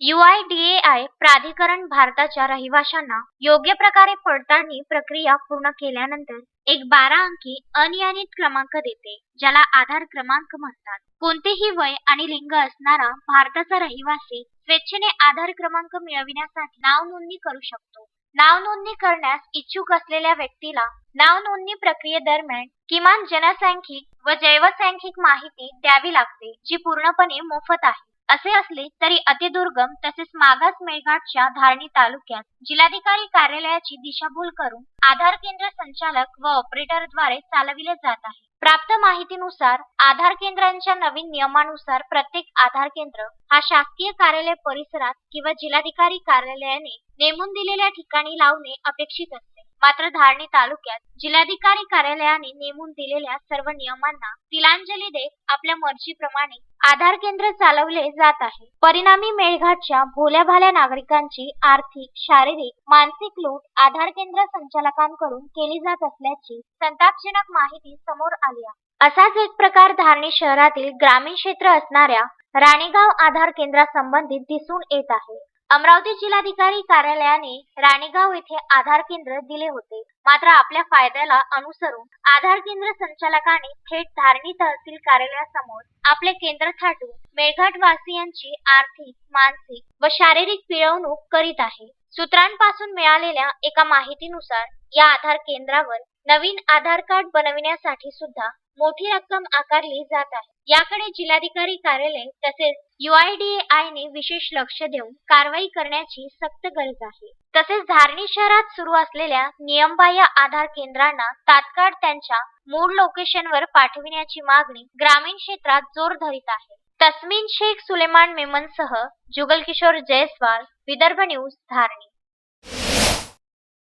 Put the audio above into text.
UIDAI प्राधिकरण भारताच्या रहिवाशांना योग्य प्रकारे पडताळणी प्रक्रिया पूर्ण केल्यानंतर एक बारा अंकी अनियमित क्रमांक देते ज्याला आधार क्रमांक म्हणतात. कोणतेही वय आणि लिंग असणारा भारताचा रहिवासी स्वेच्छेने आधार क्रमांक मिळविण्यासाठी नाव नोंदणी करू शकतो. नाव नोंदणी करण्यास इच्छुक असलेल्या व्यक्तीला नाव नोंदणी प्रक्रियेदरम्यान किमान जनसांख्यिक व जैवसांख्यिक माहिती द्यावी लागते जी पूर्णपणे मोफत आहे. असे असले तरी अतिदुर्गम तसेच मागास मेळघाटच्या धारणी तालुक्यात जिल्हाधिकारी कार्यालयाची दिशाभूल करून आधार केंद्र संचालक व ऑपरेटरद्वारे चालविले जात आहे. प्राप्त माहितीनुसार आधार केंद्रांच्या नवीन नियमानुसार प्रत्येक आधार केंद्र हा शासकीय कार्यालय परिसरात किंवा जिल्हाधिकारी कार्यालयाने नेमून दिलेल्या ठिकाणी लावणे अपेक्षित असते. मात्र धारणी तालुक्यात जिल्हाधिकारी कार्यालयाने नेमून दिलेल्या सर्व नियमांना तिलांजली देत आपल्या मर्जीप्रमाणे आधार केंद्र चालवले जात आहे. परिणामी मेळघाटच्या भोल्या भाल्या नागरिकांची आर्थिक शारीरिक मानसिक लूट आधार केंद्र संचालकांकडून केली जात असल्याची संतापजनक माहिती समोर आली आहे. असाच एक प्रकार धारणी शहरातील ग्रामीण क्षेत्र असणाऱ्या राणेगाव आधार केंद्रासंबंधित दिसून येत आहे. अमरावती जिल्हाधिकारी कार्यालयाने राणेगाव येथे आधार केंद्र दिले होते. मात्र आपल्या फायद्याला अनुसरून आधार केंद्र संचालकाने थेट धारणी तहसील कार्यालयासमोर आपले केंद्र थाटून मेळघाट वासियांची आर्थिक मानसिक व शारीरिक पिळवणूक करीत आहे. सूत्रांपासून मिळालेल्या एका माहितीनुसार या आधार केंद्रावर नवीन आधार कार्ड बनविण्यासाठी सुद्धा मोठी रक्कम आकारली जात आहे. याकडे जिल्हाधिकारी कार्यालय तसेच UIDAI ने विशेष लक्ष देऊन कारवाई करण्याची सक्त गरज आहे. तसेच धारणी शहरात सुरू असलेल्या नियमबाह्य आधार केंद्रांना तात्काळ त्यांच्या मूळ लोकेशनवर पाठविण्याची मागणी ग्रामीण क्षेत्रात जोर धरीत आहे. तस्मिन शेख सुलेमान मेमनसह जुगल किशोर जयस्वाल विदर्भ न्यूज धारणी.